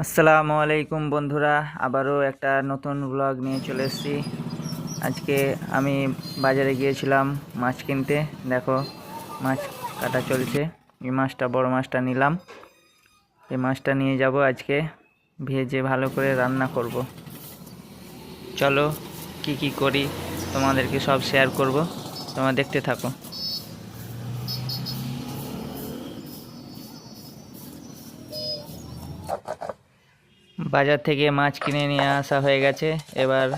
আসসালামু আলাইকুম বন্ধুরা, আবারও একটা নতুন ব্লগ নিয়ে চলে এসেছি। আজকে আমি বাজারে গিয়েছিলাম মাছ কিনতে। দেখো, মাছ কাটা চলছে। এই মাছটা, বড় মাছটা নিলাম। এই মাছটা নিয়ে যাব আজকে। ভেজে ভালো করে রান্না করব। চলো, কি কি করি তোমাদেরকে সব শেয়ার করব। তোমরা দেখতে থাকো। বাজার থেকে মাছ কিনে নিয়ে আসা হয়ে গেছে। এবার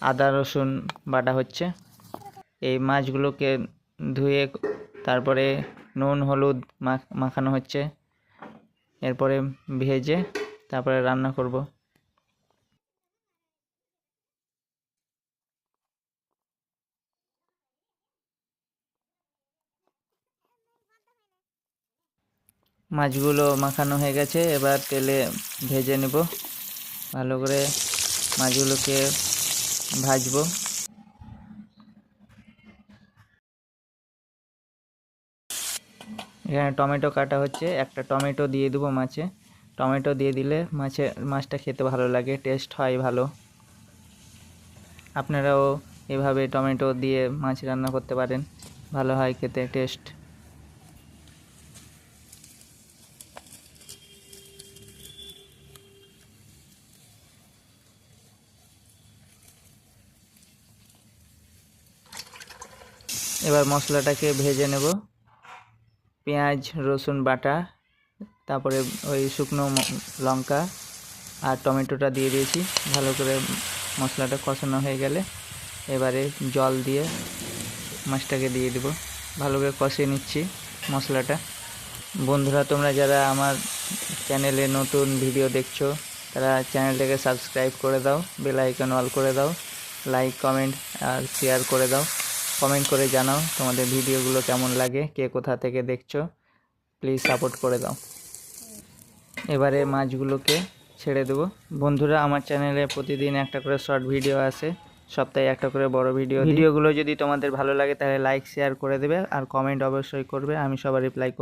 আদা, রসুন বাটা হচ্ছে। এই মাছগুলোকে ধুয়ে তারপরে নুন, হলুদ মাখ- মাখানো হচ্ছে। এরপরে ভেজে তারপরে রান্না করব। মাছগুলো মাখানো হয়ে গেছে, এবার তেলে ভেজে নেব। ভালো করে মাছগুলোকে ভাজবো। এখানে টমেটো কাটা হচ্ছে, একটা টমেটো দিয়ে দেবো মাছে। টমেটো দিয়ে দিলে মাছে, মাছটা খেতে ভালো লাগে টেস্ট হয় ভালো। আপনারাও এভাবে টমেটো দিয়ে মাছ রান্না করতে পারেন, ভালো হয় খেতে টেস্ট এবার মশলাটাকে ভেজে নেব। পেঁয়াজ, রসুন, বাটা, তারপরে ওই শুকনো লঙ্কা আর টমেটোটা দিয়ে দিয়েছি। ভালো করে মশলাটা কষানো হয়ে গেলে এবারে জল দিয়ে মাছটাকে দিয়ে দেব। ভালো করে কষিয়ে নিচ্ছি মশলাটা। বন্ধুরা, তোমরা যারা আমার চ্যানেলে নতুন ভিডিও দেখছ, তারা চ্যানেলটাকে সাবস্ক্রাইব করে দাও, বেল আইকন অল করে দাও, লাইক, কমেন্ট আর শেয়ার করে দাও। কমেন্ট করে জানাও তোমাদের ভিডিওগুলো কেমন লাগে কে কোথা থেকে দেখছ। প্লিজ সাপোর্ট করে দাও। এবারে মাছগুলোকে ছেড়ে দেবো। বন্ধুরা আমার চ্যানেলে প্রতিদিন একটা করে শর্ট ভিডিও আসে। সপ্তাহে একটা করে বড় ভিডিও ভিডিওগুলো যদি তোমাদের ভালো লাগে তাহলে লাইক শেয়ার করে দেবে। আর কমেন্ট অবশ্যই করবে। আমি সবার রিপ্লাই করব।